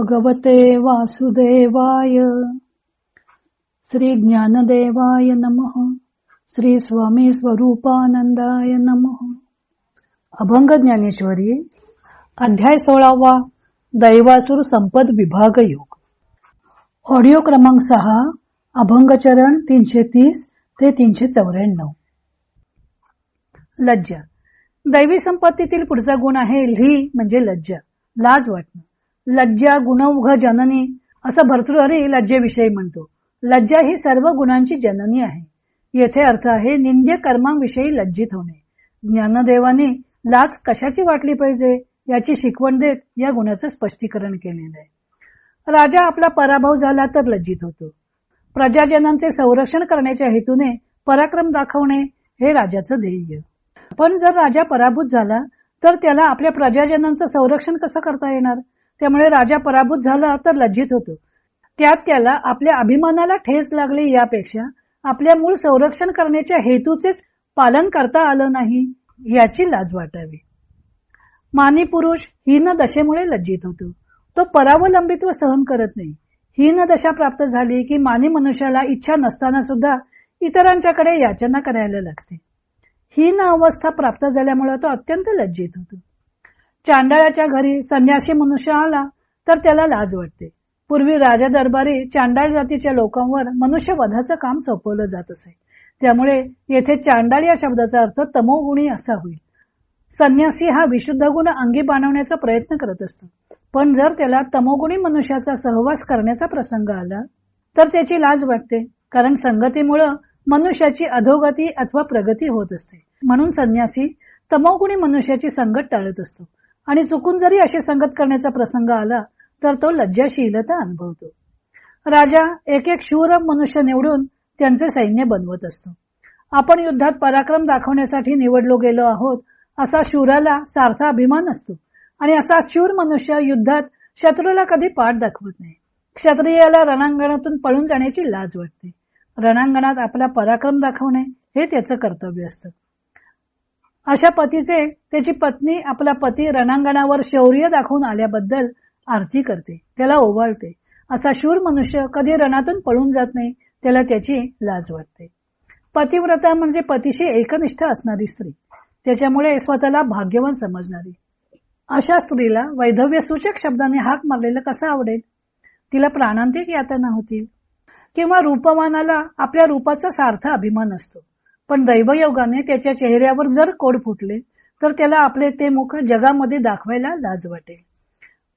भगवते वासुदेवाय। श्री ज्ञानदेवाय नमः। श्री स्वामी स्वरूपानंदाय नमः। अभंग ज्ञानेश्वरी अध्याय सोळावा दैवासुर संपद विभाग योग. ऑडिओ क्रमांक सहा अभंगचरण तीनशे तीस ते तीनशे चौऱ्याण्णव. लज्जा. दैवी संपत्तीतील पुढचा गुण आहे ली म्हणजे लज्जा. लाज वाटणं. लज्जा गुणौघ जननी असं भर्तृहरी लज्जेविषयी म्हणतो. लज्जा ही सर्व गुणांची जननी आहे. येथे अर्थ आहे निंद्य कर्मांविषयी लज्जित होणे. ज्ञानदेवाने लाज कशाची वाटली पाहिजे याची शिकवण देत या गुणाचं स्पष्टीकरण केलेलं आहे. राजा आपला पराभव झाला तर लज्जित होतो. प्रजाजनांचे संरक्षण करण्याच्या हेतूने पराक्रम दाखवणे हे राजाचं ध्येय. पण जर राजा पराभूत झाला तर त्याला आपल्या प्रजाजनांचं संरक्षण कसं करता येणार? त्यामुळे राजा पराभूत झाला तर लज्जित होतो. त्यात त्याला आपल्या अभिमानाला ठेस लागली यापेक्षा आपल्या मूळ संरक्षण करण्याच्या हेतूचेच पालन करता आलं नाही याची लाज वाटावी. मानी पुरुष हीन दशेमुळे लज्जित होतो. तो परावलंबित्व सहन करत नाही. हीन दशा प्राप्त झाली की मानी मनुष्याला इच्छा नसताना सुद्धा इतरांच्याकडे याचना करायला लागते. हीन अवस्था प्राप्त झाल्यामुळे तो अत्यंत लज्जित होतो. चांडाळाच्या घरी संन्यासी मनुष्य आला तर त्याला लाज वाटते. पूर्वी राजा दरबारी चांडाळ जातीच्या लोकांवर मनुष्य वधाचं काम सोपवलं जात असे. त्यामुळे येथे चांडाळ या शब्दाचा अर्थ तमोगुणी असा होईल. संन्यासी हा विशुद्ध गुण अंगी बाणवण्याचा प्रयत्न करत असतो. पण जर त्याला तमोगुणी मनुष्याचा सहवास करण्याचा प्रसंग आला तर त्याची लाज वाटते कारण संगतीमुळं मनुष्याची अधोगती अथवा प्रगती होत असते. म्हणून संन्यासी तमोगुणी मनुष्याची संगत टाळत असतो. आणि चुकून जरी अशी संगत करण्याचा प्रसंग आला तर तो लज्जाशीलता अनुभवतो. राजा एक एक शूर मनुष्य निवडून त्यांचे सैन्य बनवत असतो. आपण युद्धात पराक्रम दाखवण्यासाठी निवडलो गेलो आहोत असा शूराला सारथा अभिमान असतो. आणि असा शूर मनुष्य युद्धात शत्रूला कधी पाठ दाखवत नाही. क्षत्रियाला रणांगणातून पळून जाण्याची लाज वाटते. रणांगणात आपला पराक्रम दाखवणे हे त्याचं कर्तव्य असतं. अशा पतीचे त्याची पत्नी आपला पती रणांगणावर शौर्य दाखवून आल्याबद्दल आरती करते. त्याला ओवाळते. असा शूर मनुष्य कधी रणातून पळून जात नाही त्याला त्याची लाज वाटते. पतिव्रता म्हणजे पतीशी एकनिष्ठ असणारी स्त्री. त्याच्यामुळे स्वतःला भाग्यवान समजणारी. अशा स्त्रीला वैधव्य सूचक शब्दाने हाक मारलेलं कसं आवडेल? तिला प्राणांतिक यातना होतील. किंवा रूपमानाला आपल्या रूपाचा सार्थ अभिमान असतो. पण दैवयोगाने त्याच्या चेहऱ्यावर जर कोड फुटले तर त्याला आपले ते मुख जगामध्ये दाखवायला लाज वाटेल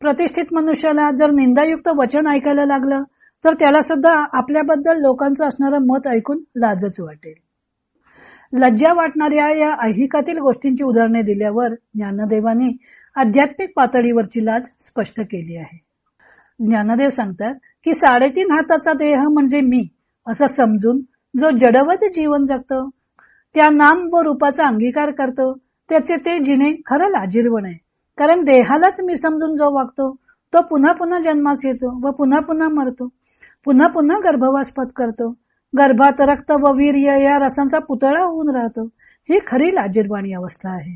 प्रतिष्ठित मनुष्याला जर निंदायुक्त वचन ऐकायला लागलं तर त्याला सुद्धा आपल्याबद्दल लोकांचं असणारं मत ऐकून लाजच वाटेल लज्जा वाटणाऱ्या या ऐहिकातील गोष्टींची उदाहरणे दिल्यावर ज्ञानदेवाने आध्यात्मिक पातळीवरची लाज स्पष्ट केली आहे. ज्ञानदेव सांगतात की साडेतीन हाताचा देह म्हणजे मी असं समजून जो जडवत जीवन जगतो त्या नाम व रूपाचा अंगीकार करतो. त्याचे ते जिने खरं लाजीरवण आहे. कारण देहालाच मी समजून जो वागतो तो पुन्हा पुन्हा जन्मास येतो व पुन्हा पुन्हा मरतो. पुन्हा पुन्हा गर्भवास करतो. गर्भात रक्त व वीर्य या रसांचा पुतळा होऊन राहतो. ही खरी लाजीरवाणी अवस्था आहे.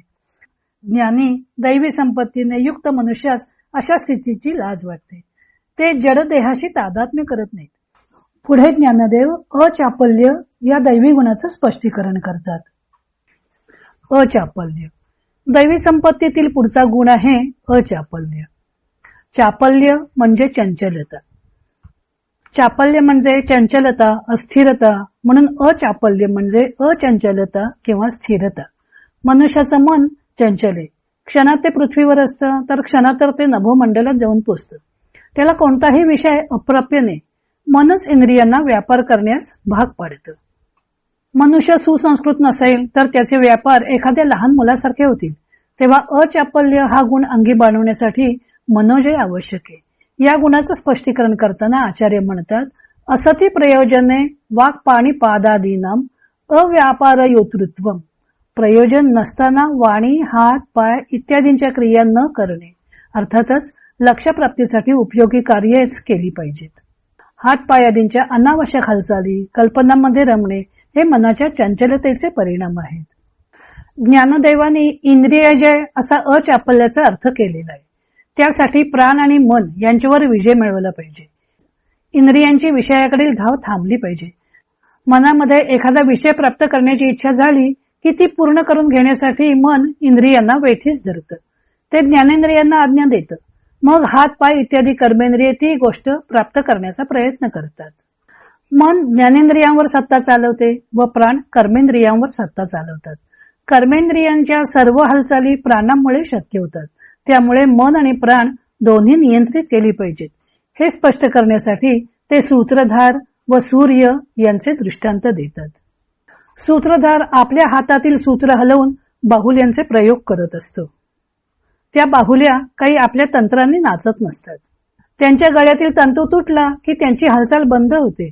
ज्ञानी दैवी संपत्तीने युक्त मनुष्यास अशा स्थितीची लाज वाटते. ते जड देहाशी तादात्म्य करत नाहीत. पुढे ज्ञानदेव अचापल्य या दैवी गुणाचं स्पष्टीकरण करतात. अचापल्य. दैवी संपत्तीतील पुढचा गुण आहे अचापल्य. चापल्य म्हणजे चंचलता. चापल्य म्हणजे चंचलता अस्थिरता म्हणून अचापल्य म्हणजे अचंचलता किंवा स्थिरता. मनुष्याचं मन चंचल. आहे क्षणात ते पृथ्वीवर असतं तर क्षणात तर ते नभोमंडलात जाऊन पोचतं. त्याला कोणताही विषय अप्राप्य नाही. मनच इंद्रियांना व्यापार करण्यास भाग पाडतं. मनुष्य सुसंस्कृत नसेल तर त्याचे व्यापार एखाद्या लहान मुलासारखे होतील. तेव्हा अचापल्य हा गुण अंगी बाणवण्यासाठी मनोजय आवश्यक आहे. या गुणाचं स्पष्टीकरण करताना आचार्य म्हणतात असती प्रयोजने वाक पाणी पादादीनाम अव्यापार योतृत्व प्रयोजन नसताना वाणी हात पाय इत्यादींच्या क्रिया न करणे. अर्थातच लक्ष्यप्राप्तीसाठी उपयोगी कार्यच केली पाहिजेत. हात पायादींच्या अनावश्यक हालचाली कल्पनांमध्ये रमणे हे मनाच्या चंचलतेचे परिणाम आहेत. ज्ञानदेवाने इंद्रियजय असा अचापल्याचा अर्थ केलेला आहे. त्यासाठी प्राण आणि मन यांच्यावर विजय मिळवला पाहिजे. इंद्रियांची विषयाकडील धाव थांबली पाहिजे. मनामध्ये एखादा विषय प्राप्त करण्याची इच्छा झाली की ती पूर्ण करून घेण्यासाठी मन इंद्रियांना वेठीस धरतं. ते ज्ञानेंद्रियांना आज्ञा देतं. मग हात पाय इत्यादी कर्मेंद्रिय ती गोष्ट प्राप्त करण्याचा प्रयत्न करतात. मन ज्ञानेंद्रियांवर सत्ता चालवते व प्राण कर्मेंद्रियांवर सत्ता चालवतात. कर्मेंद्रियांच्या सर्व हालचाली प्राणांमुळे शक्य होतात. त्यामुळे मन आणि प्राण दोन्ही नियंत्रित केली पाहिजेत. हे स्पष्ट करण्यासाठी ते सूत्रधार व सूर्य यांचे दृष्टांत देतात. सूत्रधार आपल्या हातातील सूत्र हलवून बाहुल्यांचे प्रयोग करत असतो. त्या बाहुल्या काही आपल्या तंत्रांनी नाचत नसतात. त्यांच्या गळ्यातील तंतू तुटला की त्यांची हालचाल बंद होते.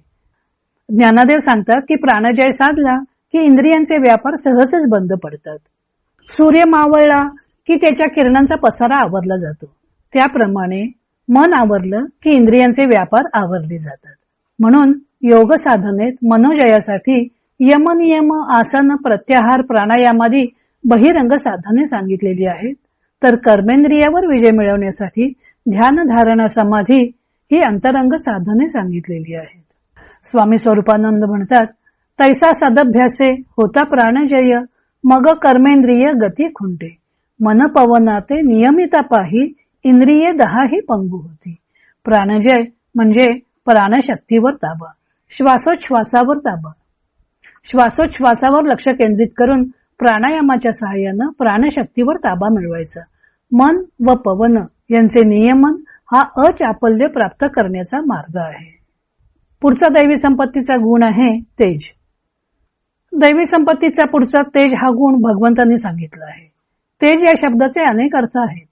ज्ञानादेव सांगतात की प्राणजय साधला की इंद्रियांचे व्यापार सहजच बंद पडतात. सूर्य मावळला की त्याच्या किरणांचा पसारा आवरला जातो. त्याप्रमाणे मन आवरलं की इंद्रियांचे व्यापार आवरले जातात. म्हणून योग साधनेत मनोजयासाठी यमनियम आसन प्रत्याहार प्राणायामादी बहिरंग साधने सांगितलेली आहेत. तर कर्मेंद्रियावर विजय मिळवण्यासाठी ध्यान धारणा समाधी ही अंतरंग साधने सांगितलेली आहेत. स्वामी स्वरूपानंद म्हणतात तैसा सदभ्यासे होता प्राणजय मग कर्मेंद्रिय गती खुंटे. मन पवनाते नियमिता पाही इंद्रिये दहाही पंगू होती. प्राणजय म्हणजे प्राणशक्तीवर ताबा श्वासोच्छ्वासावर ताबा. श्वासोच्छ्वासावर लक्ष केंद्रित करून प्राणायामाच्या सहाय्यानं प्राणशक्तीवर ताबा मिळवायचा. मन व पवन यांचे नियमन हा अचापल्य प्राप्त करण्याचा मार्ग आहे. पुढचा दैवी संपत्तीचा गुण आहे तेज. दैवी संपत्तीचा पुढचा तेज हा गुण भगवंतांनी सांगितला आहे. तेज या शब्दाचे अनेक अर्थ आहेत.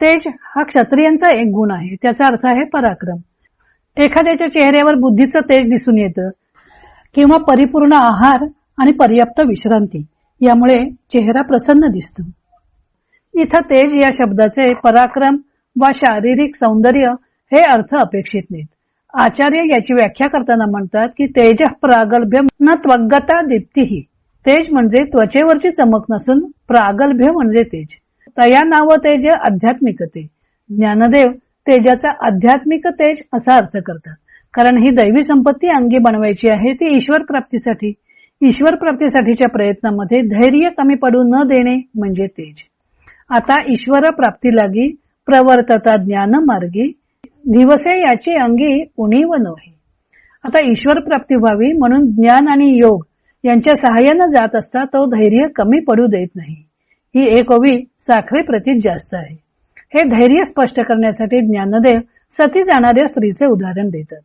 तेज हा क्षत्रियांचा एक गुण आहे त्याचा अर्थ आहे पराक्रम. एखाद्याच्या चेहऱ्यावर बुद्धीचं तेज दिसून येतं किंवा परिपूर्ण आहार आणि पर्याप्त विश्रांती यामुळे चेहरा प्रसन्न दिसतो. इथं तेज या शब्दाचे पराक्रम वा शारीरिक सौंदर्य हे अर्थ अपेक्षित नाहीत. आचार्य याची व्याख्या करताना म्हणतात की तेज प्रागल्भ्य न त्वगता दीप्तीही तेज म्हणजे त्वचेवरची चमक नसून प्रागल्भ्य म्हणजे तेज. तया नाव तेज आध्यात्मिकते. ज्ञानदेव तेजाचा आध्यात्मिक तेज असा अर्थ करतात. कारण ही दैवी संपत्ती अंगी बनवायची आहे ती ईश्वर प्राप्तीसाठी. ईश्वर प्राप्तीसाठीच्या प्रयत्नामध्ये धैर्य कमी पडू न देणे म्हणजे तेज. आता ईश्वर प्राप्ती लागी प्रवर्तता ज्ञान मार्गी दिवसे याची अंगी उणीव नव्हे. आता ईश्वर प्राप्ती व्हावी म्हणून ज्ञान आणि योग यांच्या सहाय्यानं जात असता तो धैर्य कमी पडू देत नाही. ही एक ओवी साखरे प्रतीत जास्त आहे. हे धैर्य स्पष्ट करण्यासाठी ज्ञानदेव सती जाणाऱ्या स्त्रीचे उदाहरण देतात.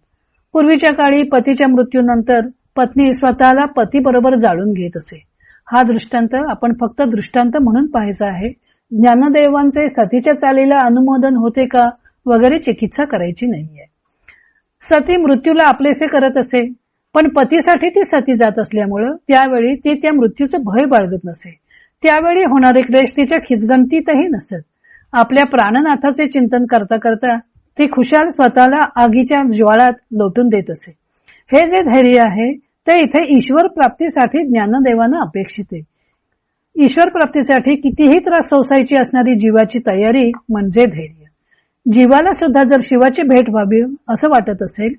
पूर्वीच्या काळी पतीच्या मृत्यूनंतर पत्नी स्वतःला पती बरोबर जाळून घेत असे. हा दृष्टांत आपण फक्त दृष्टांत म्हणून पाहायचा आहे. ज्ञानदेवांचे सतीच्या चालीला अनुमोदन होते का? वगैरे चिकित्सा करायची नाहीये. सती मृत्यूला आपलेसे करत असे पण पतीसाठी ती सती जात असल्यामुळं त्यावेळी ती त्या मृत्यूचं भय बाळगत नसे. त्यावेळी होणारे क्लेश तिच्या खिचगंतीतही नसत. आपल्या प्राणनाथाचे चिंतन करता करता ती खुशाल स्वतःला आगीच्या ज्वाळात लोटून देत असे. हे जे धैर्य आहे ते इथे ईश्वर प्राप्तीसाठी ज्ञानदेवांना अपेक्षित आहे. ईश्वर प्राप्तीसाठी कितीही त्रास सोसायची असणारी जीवाची तयारी म्हणजे धैर्य. जीवाला सुद्धा जर शिवाची भेट व्हावी असं वाटत असेल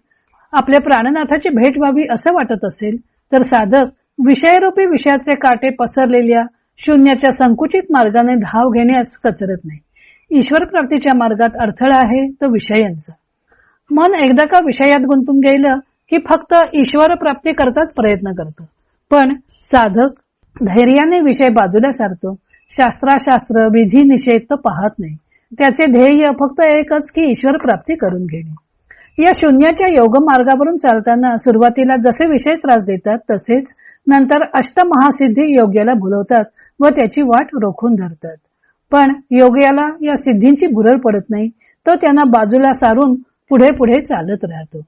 आपल्या प्राणनाथाची भेट व्हावी असं वाटत असेल तर साधक विषयरूपी विषयाचे काटे पसरलेल्या शून्याच्या संकुचित मार्गाने धाव घेण्यास कचरत नाही. ईश्वर प्राप्तीच्या मार्गात अडथळा आहे तो विषयांचा. मन एकदा का विषयात गुंतून गेलं की फक्त ईश्वर प्राप्ती करताच प्रयत्न करतो. पण साधक धैर्याने विषय बाजूला सारतो. शास्त्राशास्त्र विधी निषेध तो पाहत नाही. त्याचे ध्येय फक्त एकच की ईश्वर प्राप्ती करून घेणे. या शून्याच्या योग मार्गावरून चालताना सुरुवातीला जसे विषय त्रास देतात तसेच नंतर अष्टमहासिद्धी योग्याला भुलवतात व त्याची वाट रोखून धरतात. पण योग्याला या सिद्धींची भुरळ पडत नाही तो त्यांना बाजूला सारून पुढे पुढे चालत राहतो.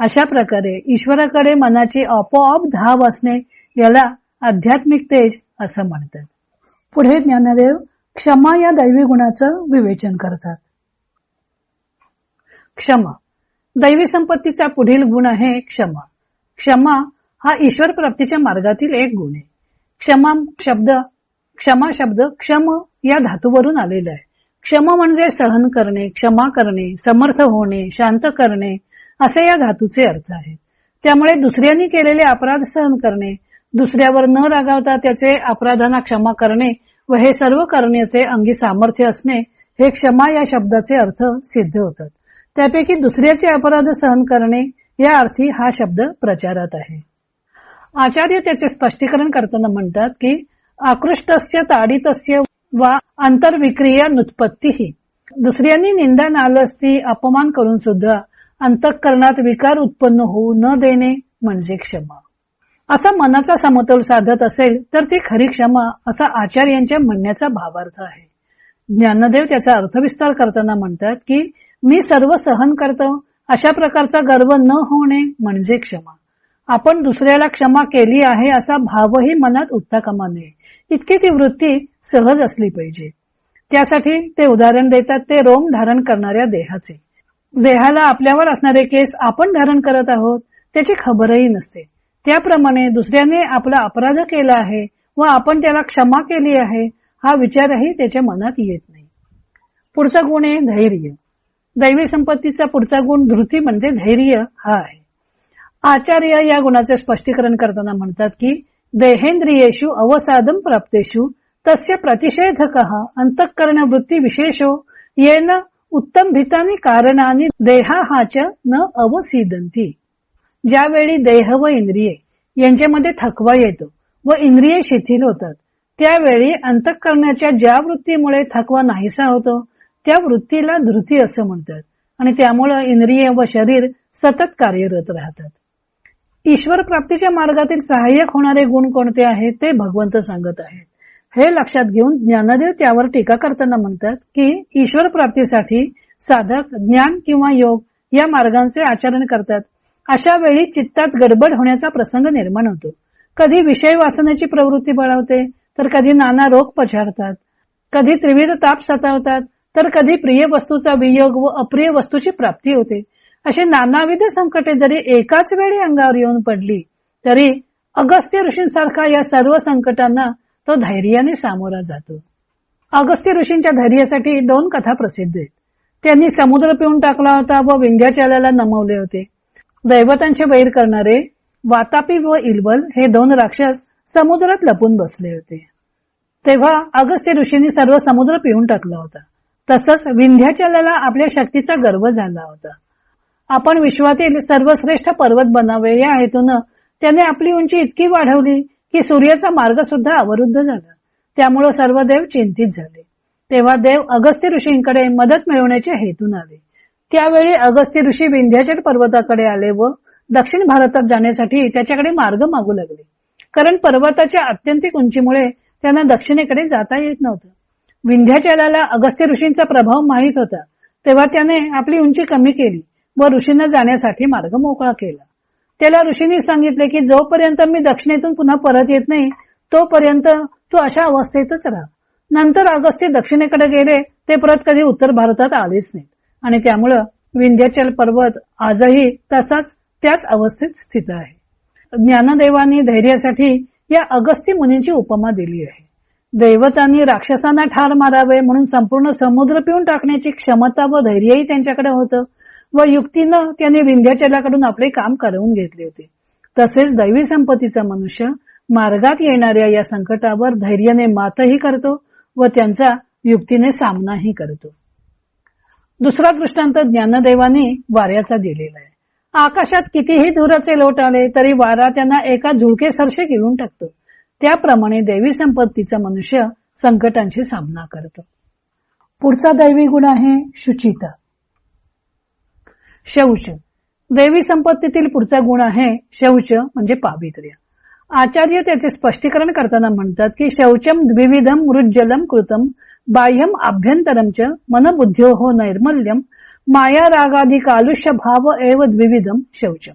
अशा प्रकारे ईश्वराकडे मनाची आपोआप धाव असणे याला आध्यात्मिक तेज असं म्हणतात. पुढे ज्ञानदेव क्षमा या दैवी गुणाचं विवेचन करतात. क्षमा. दैवी संपत्तीचा पुढील गुण आहे क्षमा. क्षमा हा ईश्वर प्राप्तीच्या मार्गातील एक गुण आहे. क्षमा शब्द क्षमा शब्द क्षम या धातूवरून आलेला आहे. क्षम म्हणजे सहन करणे क्षमा करणे समर्थ होणे शांत करणे असे या धातूचे अर्थ आहेत. त्यामुळे दुसऱ्यांनी केलेले अपराध सहन करणे दुसऱ्यावर न रागावता त्याचे अपराधांना क्षमा करणे व हे सर्व करण्याचे अंगी सामर्थ्य असणे हे क्षमा या शब्दाचे अर्थ सिद्ध होतात. त्यापैकी दुसऱ्याचे अपराध सहन करणे या अर्थी हा शब्द प्रचारात आहे. आचार्य त्याचे स्पष्टीकरण करताना म्हणतात की आकृष्टस्य ताडितस्य वा आंतरविक्रिया नुत्पत्ती. ही दुसऱ्यांनी निंदा नालस्ती अपमान करून सुद्धा अंतःकरणात विकार उत्पन्न होऊ न देणे म्हणजे क्षमा. असा मनाचा समतोल साधत असेल तर ती खरी क्षमा असा आचार्यांच्या म्हणण्याचा भावार्थ आहे. ज्ञानदेव त्याचा अर्थविस्तार करताना म्हणतात की मी सर्व सहन करतो. अशा प्रकारचा गर्व न होणे म्हणजे क्षमा. आपण दुसऱ्याला क्षमा केली आहे असा भावही मनात उठता कामा नये इतकी ती वृत्ती सहज असली पाहिजे. त्यासाठी ते उदाहरण देतात ते रोम धारण करणाऱ्या देहाचे. देहाला आपल्यावर असणारे केस आपण धारण करत आहोत त्याची खबरही नसते. त्याप्रमाणे दुसऱ्याने आपला अपराध केला आहे व आपण त्याला क्षमा केली आहे हा विचारही त्याच्या मनात येत नाही. पुढचा गुण आहे धैर्य. दैवी संपत्तीचा पुढचा गुण धृती म्हणजे धैर्य हा आहे. आचार्य या गुणाचे स्पष्टीकरण करताना म्हणतात की देहेंद्रियेषु अवसादम प्राप्तेषु तस्य प्रतिषेधक अंतःकरण वृत्ती विशेषो येन उत्तम भीतानी कारणानी देहाच न अवसिदंती ज्यावेळी देह व इंद्रिये यांच्यामध्ये थकवा येतो व इंद्रिये शिथिल होतात त्यावेळी अंतकरणाच्या ज्या वृत्तीमुळे थकवा नाहीसा होतो त्या वृत्तीला धृती असं म्हणतात आणि त्यामुळं इंद्रिय व शरीर सतत कार्यरत राहतात. ईश्वर प्राप्तीच्या मार्गातील सहाय्यक होणारे गुण कोणते आहेत ते भगवंत सांगत आहेत. हे लक्षात घेऊन ज्ञानदेव त्यावर टीका करताना म्हणतात की ईश्वर प्राप्तीसाठी साधक ज्ञान किंवा योग या मार्गांचे आचरण करतात. अशा वेळी चित्तात गडबड होण्याचा प्रसंग निर्माण होतो. कधी विषय वासनाची प्रवृत्ती बळावते तर कधी नाना रोग पछाडतात कधी त्रिविध ताप सतावतात तर कधी प्रिय वस्तूचा वियोग व अप्रिय वस्तूची प्राप्ती होते. अशी नानाविध संकटे जरी एकाच वेळी अंगावर येऊन पडली तरी अगस्त्य ऋषींसारखा या सर्व संकटांना तो धैर्याने सामोरा जातो. अगस्त्य ऋषींच्या धैर्यासाठी दोन कथा प्रसिद्ध आहेत. त्यांनी समुद्र पिऊन टाकला होता व विंध्याचलाला नमवले होते. दैवतांचे वैर करणारे वातापी व इलबल हे दोन राक्षस समुद्रात लपून बसले होते. तेव्हा अगस्त्य ऋषींनी सर्व समुद्र पिऊन टाकला होता. तसंच विंध्याचलाला आपल्या शक्तीचा गर्व झाला होता. आपण विश्वातील सर्वश्रेष्ठ पर्वत बनावे या हेतून त्याने आपली उंची इतकी वाढवली की सूर्याचा मार्ग सुद्धा अवरुद्ध झाला. त्यामुळे सर्व देव चिंतित झाले. तेव्हा देव अगस्त्य ऋषींकडे मदत मिळवण्याच्या हेतून आले. त्यावेळी अगस्त्य ऋषी विंध्याचल पर्वताकडे आले व दक्षिण भारतात जाण्यासाठी त्याच्याकडे मार्ग मागू लागले. कारण पर्वताच्या अत्यंतिक उंचीमुळे त्यांना दक्षिणेकडे जाता येत नव्हतं. विंध्याचलाला अगस्त्य ऋषींचा प्रभाव माहीत होता. तेव्हा त्याने आपली उंची कमी केली व ऋषींना जाण्यासाठी मार्ग मोकळा केला. त्याला ऋषींनी सांगितले की जोपर्यंत मी दक्षिणेतून पुन्हा परत येत नाही तोपर्यंत तू अशा अवस्थेतच राहा. नंतर अगस्त्य दक्षिणेकडे गेले ते परत कधी उत्तर भारतात आलेच नाहीत. आणि त्यामुळं विंध्याचल पर्वत आजही तसाच त्याच अवस्थेत स्थित आहे. ज्ञानदेवानी धैर्यासाठी या अगस्ती मुनींची उपमा दिली आहे. दैवतांनी राक्षसांना ठार मारावे म्हणून संपूर्ण समुद्र पिऊन टाकण्याची क्षमता व धैर्यही त्यांच्याकडे होतं व युक्तीनं त्यांनी विंध्याचलाकडून आपले काम करवून घेतले होते. तसेच दैवी संपत्तीचा मनुष्य मार्गात येणाऱ्या या संकटावर धैर्याने मातही करतो व त्यांचा युक्तीने सामनाही करतो. दुसरा दृष्टांत ज्ञानदेवाने वाऱ्याचा दिलेला आहे. आकाशात कितीही धुराचे लोट आले तरी वारा त्यांना एका झुळके सरसे गिळून टाकतो. त्याप्रमाणे दैवी संपत्तीचा मनुष्य संकटांशी सामना करतो. पुढचा दैवी गुण आहे शुचिता. शौच. दैवी संपत्तीतील पुढचा गुण आहे शौच म्हणजे पावित्र्य. आचार्य त्याचे स्पष्टीकरण करताना म्हणतात की शौचम द्विविधम मृज्जलम कृतम बाह्यम आभ्यंतरम च मनबुद्ध्यो हो नैर्मल्यम माया रागादी कालुष्य भाव एव द्विविधम शौच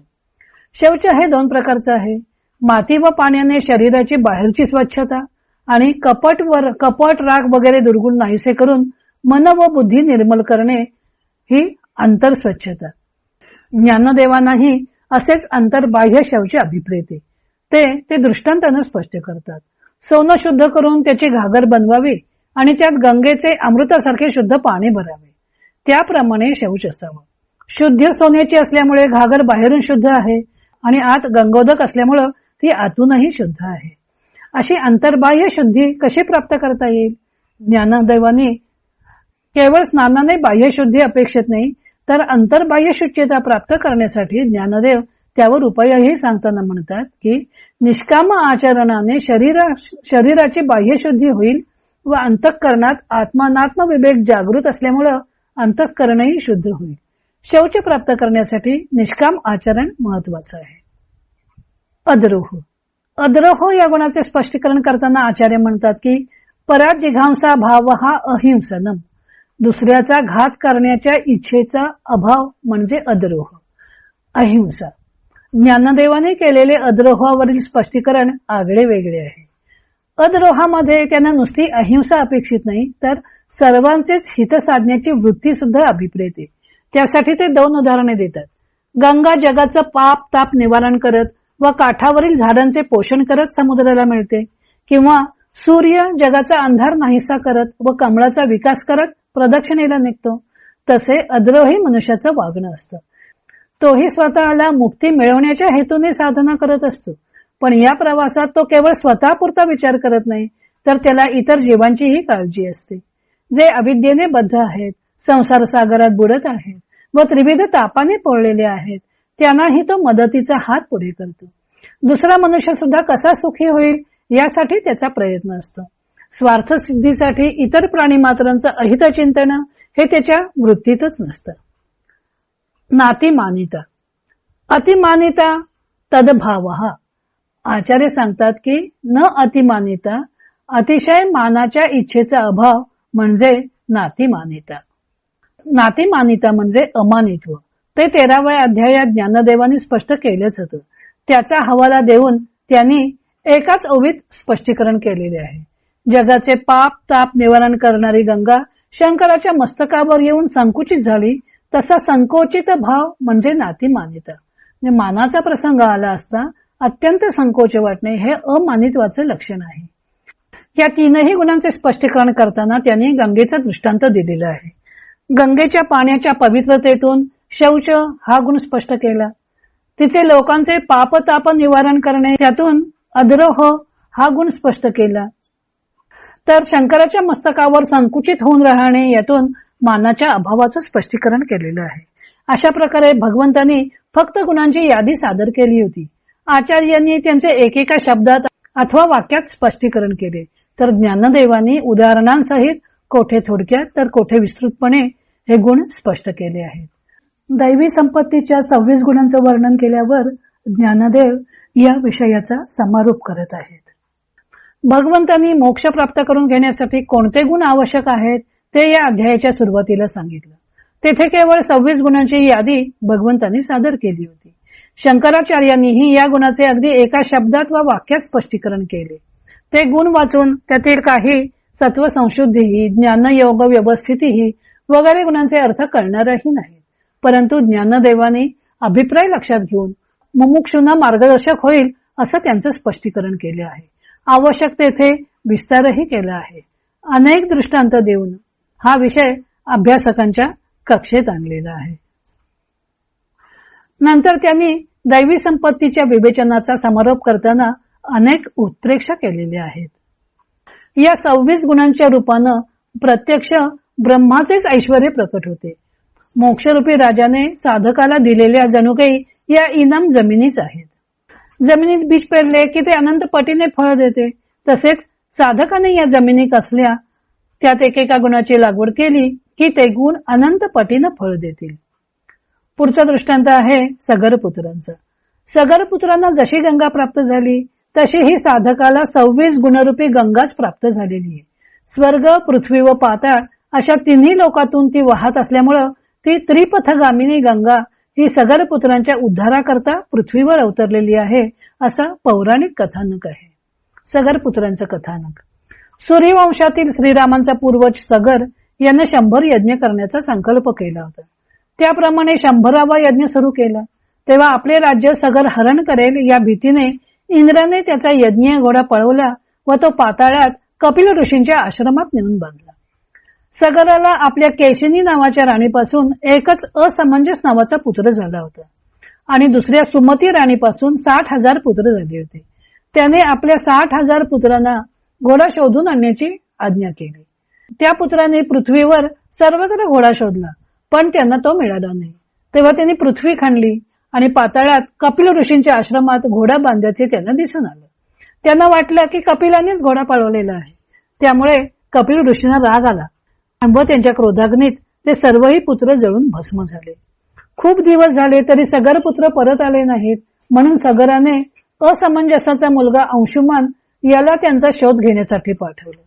शौच हे दोन प्रकारचं आहे. माती व पाण्याने शरीराची बाहेरची स्वच्छता आणि कपट वर कपट राग वगैरे दुर्गुण नाहीसे करून मन व बुद्धी निर्मल करणे ही अंतर स्वच्छता. ज्ञानदेवांनाही असेच अंतर्बाह्य शौच अभिप्रेते. ते ते दृष्टांतानं स्पष्ट करतात. सोनं शुद्ध करून त्याची घागर बनवावी आणि त्यात गंगेचे अमृतासारखे शुद्ध पाणी भरावे. त्याप्रमाणे शौच असावं. शुद्ध सोन्याची असल्यामुळे घागर बाहेरून शुद्ध आहे आणि आत गंगोदक असल्यामुळं ती आतूनही शुद्ध आहे. अशी अंतर्बाह्य शुद्धी कशी प्राप्त करता येईल? ज्ञानदैवाने केवळ स्नानाने बाह्य शुद्धी अपेक्षित नाही तर अंतर्बाह्य शुचिता प्राप्त करण्यासाठी ज्ञानदेव त्यावर उपायही सांगताना म्हणतात की निष्काम आचरणाने शरीरा शरीराची बाह्य शुद्धी होईल व अंतःकरणात आत्मानात्म विवेक जागृत असल्यामुळं अंतःकरणही शुद्ध होईल. शौच प्राप्त करण्यासाठी निष्काम आचरण महत्वाचं आहे. अद्रोह. अद्रोह या गुणाचे स्पष्टीकरण करताना आचार्य म्हणतात की पराजिघांसा भाव हा अहिंसनम. दुसऱ्याचा घात करण्याच्या इच्छेचा अभाव म्हणजे अद्रोह. अहिंसा. ज्ञानदेवाने केलेले अद्रोहावरील स्पष्टीकरण आगळे वेगळे आहे. अद्रोहामध्ये त्यांना नुसती अहिंसा अपेक्षित नाही तर सर्वांचेच हित साधण्याची वृत्ती सुद्धा अभिप्रेते. त्यासाठी ते दोन उदाहरणे देतात. गंगा जगाचं पाप ताप निवारण करत व काठावरील झाडांचे पोषण करत समुद्राला मिळते किंवा सूर्य जगाचा अंधार नाहीसा करत व कमळाचा विकास करत प्रदक्षिणेला निघतो तसे अद्रोही मनुष्याचं वागणं असतं. तोही स्वतःला मुक्ती मिळवण्याच्या हेतूने साधना करत असतो. पण या प्रवासात तो केवळ स्वतःपुरता विचार करत नाही तर त्याला इतर जीवांचीही काळजी असते. जे अविद्येने बद्ध आहेत संसार सागरात बुडत आहेत व त्रिविध तापाने पोळलेले आहेत त्यांनाही तो मदतीचा हात पुढे करतो. दुसरा मनुष्य सुद्धा कसा सुखी होईल यासाठी त्याचा प्रयत्न असतो. स्वार्थ सिद्धीसाठी इतर प्राणी मात्रांचं अहित चिंतन हे त्याच्या वृत्तीतच नसतं. नातिमानिता. अतिमानिता तदभाव. आचार्य सांगतात की न अतिमानिता अतिशय मानाच्या इच्छेचा अभाव म्हणजे नातिमानिता. नातिमानिता म्हणजे अमानित्व. ते तेराव्या अध्यायात ज्ञानदेवाने स्पष्ट केलंच होतं. त्याचा हवाला देऊन त्यांनी एकाच ओवीत स्पष्टीकरण केलेले आहे. जगाचे पाप ताप निवारण करणारी गंगा शंकराच्या मस्तकावर येऊन संकुचित झाली तसा संकोचित भाव म्हणजे नातीमानिता. म्हणजे मानाचा प्रसंग आला असता अत्यंत संकोच वाटणे हे अमानित्वाचे लक्षण आहे. या तीनही गुणांचे स्पष्टीकरण करताना त्यांनी गंगेचा दृष्टांत दिलेला आहे. गंगेच्या पाण्याच्या पवित्रतेतून शौच हा गुण स्पष्ट केला. तिथे लोकांचे पापताप निवारण करणे त्यातून अद्रोह हा गुण स्पष्ट केला. तर शंकराच्या मस्तकावर संकुचित होऊन राहणे यातून मानाच्या अभावाचं स्पष्टीकरण केलेलं आहे. अशा प्रकारे भगवंतांनी फक्त गुणांची यादी सादर केली होती. आचार्यांनी त्यांचे एकेका शब्दात अथवा वाक्यात स्पष्टीकरण केले. तर ज्ञानदेवानी उदाहरणांसहित कोठे थोडक्यात तर कोठे विस्तृतपणे हे गुण स्पष्ट केले आहेत. दैवी संपत्तीच्या सव्वीस गुणांचं वर्णन केल्यावर ज्ञानदेव या विषयाचा समारोप करत आहेत. भगवंतांनी मोक्ष प्राप्त करून घेण्यासाठी कोणते गुण आवश्यक आहेत ते या अध्यायाच्या सुरुवातीला सांगितलं. तेथे केवळ सव्वीस गुणांची यादी भगवंतांनी सादर केली होती. शंकराचार्यांनीही या गुणाचे अगदी एका शब्दात व वाक्यात स्पष्टीकरण केले. ते गुण वाचून त्यातील काही सत्व संशुद्धीही ज्ञानयोग व्यवस्थितीही वगैरे गुणांचे अर्थ कळणारही नाही परंतु ज्ञानदेवाने अभिप्राय लक्षात घेऊन मुमुक्षुना मार्गदर्शक होईल असं त्यांचं स्पष्टीकरण केले आहे. आवश्यक तेथे विस्तारही केला आहे. अनेक दृष्टांत देऊन हा विषय अभ्यासकांच्या कक्षेत आणलेला आहे. नंतर त्यांनी दैवी संपत्तीच्या विवेचनाचा समारोप करताना अनेक उत्प्रेक्षा केलेल्या आहेत. या सव्वीस गुणांच्या रूपानं प्रत्यक्ष ब्रह्माचेच ऐश्वर प्रकट होते. मोक्षरूपी राजाने साधकाला दिलेल्या जणू काही या इनाम जमिनीच आहेत. जमिनीत बीज पेरले की ते अनंत पटीने फळ देते. तसेच साधकाने या जमिनी कसल्या त्यात एकेका गुणाची लागवड केली की ते गुण अनंत पटीनं फळ देतील. पुढचा दृष्टांत आहे सगरपुत्रांचा. सगरपुत्रांना जशी गंगा प्राप्त झाली तशी ही साधकाला सव्वीस गुणरूपी गंगाच प्राप्त झालेली आहे. स्वर्ग पृथ्वी व पाताळ अशा तिन्ही लोकातून ती वाहत असल्यामुळं ती त्रिपथगामिनी गंगा ही सगरपुत्रांच्या उद्धाराकरता पृथ्वीवर अवतरलेली आहे असा पौराणिक कथानक आहे. सगरपुत्रांचं कथानक. सूर्यवंशातील श्रीरामांचा पूर्वज सगर यांना शंभर यज्ञ करण्याचा संकल्प केला होता. त्याप्रमाणे शंभरावा यज्ञ सुरू केला. तेव्हा आपले राज्य सगर हरण करेल या भीतीने इंद्राने त्याचा यज्ञ घोडा पळवला व तो पाताळात कपिल ऋषींच्या आश्रमात नेऊन बांधला. सगराला आपल्या केशिनी नावाच्या राणीपासून एकच असमंजस नावाचा पुत्र झाला होता. आणि दुसऱ्या सुमती राणीपासून साठ हजार पुत्र झाले होते. त्याने आपल्या साठ हजार पुत्रांना घोडा शोधून आणण्याची आज्ञा केली. त्या पुत्राने पृथ्वीवर सर्वत्र घोडा शोधला. पण त्यांना तो मिळाला नाही. तेव्हा त्यांनी पृथ्वी खाणली आणि पाताळात कपिल ऋषींच्या आश्रमात घोडा बांधायचे त्यांना दिसून आलं. त्यांना वाटलं की कपिलानेच घोडा पळवलेला आहे. त्यामुळे कपिल ऋषींना राग आला. व त्यांच्या क्रोधाग्नीत ते सर्वही पुत्र जळून भस्म झाले. खूप दिवस झाले तरी सगर पुत्र परत आले नाहीत. म्हणून सगराने असमंजसाचा मुलगा अंशुमान याला त्यांचा शोध घेण्यासाठी पाठवलं.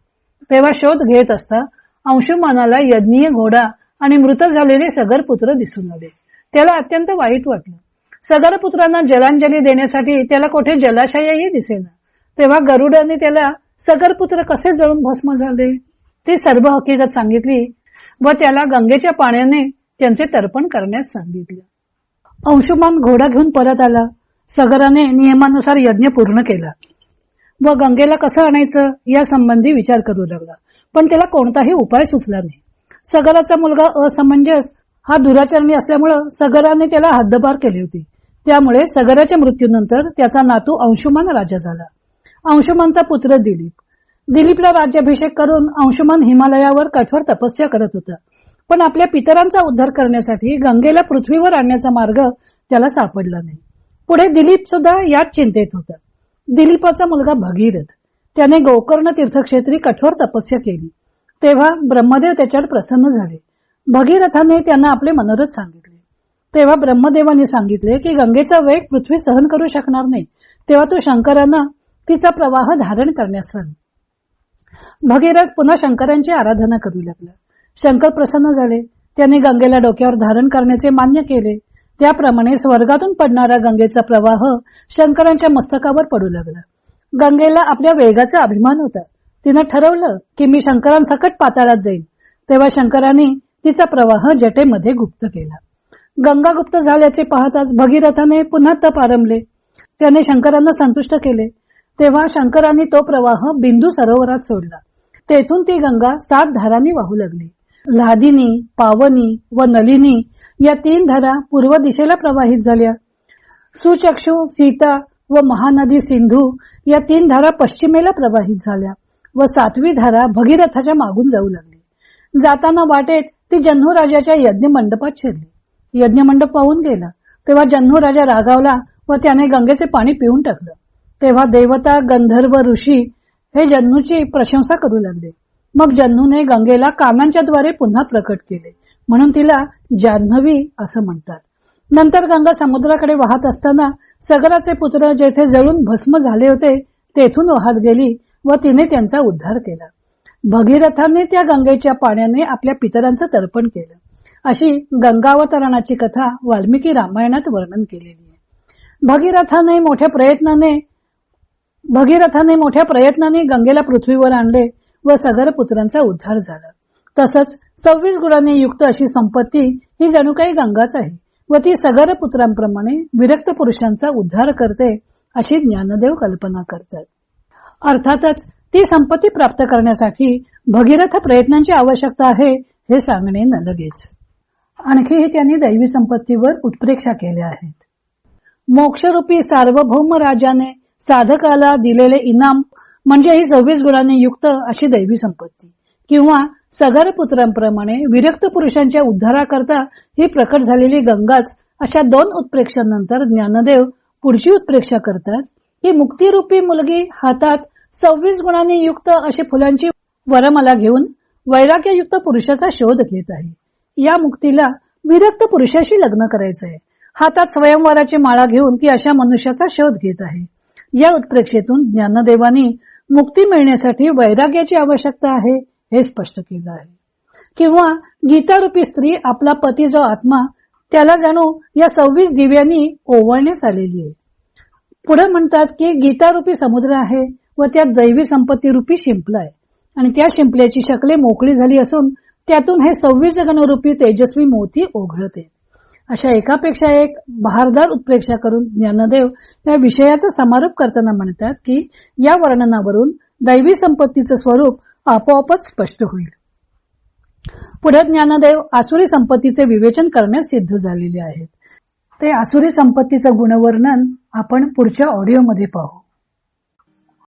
तेव्हा शोध घेत असता अंशुमानाला यज्ञीय घोडा आणि मृत झालेले सगर पुत्र दिसून आले. त्याला अत्यंत वाईट वाटलं. सगर पुत्रांना जलांजली देण्यासाठी त्याला कोठे जलाशयही दिसेना. तेव्हा गरुडाने त्याला सगर पुत्र कसे जळून भस्म झाले? ती सर्व हकीकत सांगितली व त्याला गंगेच्या पाण्याने त्यांचे तर्पण करण्यास सांगितले. अंशुमान घोडा घेऊन परत आला. सगराने नियमानुसार यज्ञ पूर्ण केला. व गंगेला कसं आणायचं या संबंधी विचार करू लागला. पण त्याला कोणताही उपाय सुचला नाही. सगराचा मुलगा असमंजस हा दुराचरणी असल्यामुळं सगराने त्याला हद्दपार केली होती. त्यामुळे सगराच्या मृत्यूनंतर त्याचा नातू अंशुमान राजा झाला. अंशुमानचा पुत्र दिलीप. दिलीपला राज्याभिषेक करून अंशुमान हिमालयावर कठोर तपस्या करत होता. पण आपल्या पितरांचा उद्धार करण्यासाठी गंगेला पृथ्वीवर आणण्याचा मार्ग त्याला सापडला नाही. पुढे दिलीप सुद्धा याच चिंतेत होता. दिलीपाचा मुलगा भगीरथ. त्याने गोकर्ण तीर्थक्षेत्री कठोर तपस्या केली. तेव्हा ब्रह्मदेव त्याच्यावर प्रसन्न झाले. भगीरथाने त्यांना आपले मनोरथ सांगितले. तेव्हा ब्रह्मदेवाने सांगितले की गंगेचा वेग पृथ्वी सहन करू शकणार नाही. तेव्हा तो शंकरांना तिचा प्रवाह धारण करण्यास सांग. भगीरथ पुन्हा शंकरांची आराधना करू लागला. शंकर प्रसन्न झाले. त्यांनी गंगेला डोक्यावर धारण करण्याचे मान्य केले. त्याप्रमाणे स्वर्गातून पडणारा गंगेचा प्रवाह शंकरांच्या मस्तकावर पडू लागला. गंगेला आपल्या वेगाचा अभिमान होता. तिनं ठरवलं की मी शंकरांसकट पाताळात जाईल तेव्हा शंकरांनी तिचा प्रवाह जटेमध्ये गुप्त केला. गंगा गुप्त झाल्याचे पाहताच भगीरथाने पुन्हा तप आरंभले. त्याने शंकरांना संतुष्ट केले. तेव्हा शंकरांनी तो प्रवाह बिंदू सरोवरात सोडला. तेथून ती गंगा सात धारांनी वाहू लागली. लादिनी पावनी व नलिनी या तीन धारा पूर्व दिशेला प्रवाहित झाल्या. सुचक्षु सीता व महानदी सिंधू या तीन धारा पश्चिमेला प्रवाहित झाल्या. व सातवी धारा भगीरथाच्या मागून जाऊ लागली. जाताना वाटेत ती जन्हू राजाच्या यज्ञ मंडपात शिरली. यज्ञ मंडप पाहून गेला. तेव्हा जन्हू राजा रागावला व त्याने गंगेचे पाणी पिऊन टाकलं. तेव्हा देवता गंधर्व ऋषी हे जन्नूची प्रशंसा करू लागले. मग जन्नूने गंगेला कानांच्या द्वारे पुन्हा प्रकट केले. म्हणून तिला जान्हवी असं म्हणतात. नंतर गंगा समुद्राकडे वाहत असताना सगराचे पुत्र जेथे जळून भस्म झाले होते तेथून वाहत गेली व तिने त्यांचा उद्धार केला. भगीरथाने त्या गंगेच्या पाण्याने आपल्या पितरांचं तर्पण केलं. अशी गंगावतरणाची कथा वाल्मिकी रामायणात वर्णन केलेली आहे. भगीरथाने मोठ्या प्रयत्नाने भगीरथाने मोठ्या प्रयत्नाने गंगेला पृथ्वीवर आणले व सगर पुत्रांचा उद्धार झाला. तसंच सव्वीस गुणांनी युक्त अशी संपत्ती ही जणू काही गंगाच आहे व ती सगर पुत्रांप्रमाणे विरक्त पुरुषांचा उद्धार करते अशी ज्ञानदेव कल्पना करतात. अर्थातच ती संपत्ती प्राप्त करण्यासाठी भगीरथ प्रयत्नांची आवश्यकता आहे हे सांगणे न लगेच. आणखीही त्यांनी दैवी संपत्तीवर उत्प्रेक्षा केल्या आहेत. मोक्षरूपी सार्वभौम राजाने साधकाला दिलेले इनाम म्हणजे ही सव्वीस गुणांनी युक्त अशी दैवी संपत्ती किंवा सगर पुत्रांप्रमाणे विरक्त पुरुषांच्या उद्धाराकरता ही प्रकट झालेली गंगाच अशा दोन उत्प्रेक्षांनंतर ज्ञानदेव पुढची उत्प्रेक्षा करतात की मुक्तिरूपी मुलगी हातात सव्वीस गुणांनी युक्त अशी फुलांची वरमाला घेऊन वैराग्ययुक्त पुरुषाचा शोध घेत आहे. या मुक्तीला विरक्त पुरुषाशी लग्न करायचं आहे हातात स्वयंवराची माळा घेऊन ती अशा मनुष्याचा शोध घेत आहे. या उत्प्रेक्षेतून ज्ञानदेवानी मुक्ती मिळण्यासाठी वैराग्याची आवश्यकता आहे हे स्पष्ट केलं आहे. किंवा गीतारूपी स्त्री आपला पती जो आत्मा त्याला जाणू या सव्वीस दिव्यांनी ओवळण्यास आलेली आहे. पुढे म्हणतात की गीतारूपी समुद्र आहे. व त्यात दैवी संपत्ती रूपी शिंपलंय आणि त्या शिंपल्याची शकले मोकळी झाली असून त्यातून हे सव्वीस गणरूपी तेजस्वी मोती ओघळते. अशा एकापेक्षा एक बहारदार उत्प्रेक्षा करून ज्ञानदेव या विषयाचा समारोप करताना म्हणतात की या वर्णनावरून दैवी संपत्तीचं स्वरूप आपोआपच स्पष्ट होईल. पुढे ज्ञानदेव आसुरी संपत्तीचे विवेचन करण्यास सिद्ध झालेले आहेत. ते आसुरी संपत्तीचं गुणवर्णन आपण पुढच्या ऑडिओमध्ये पाहू.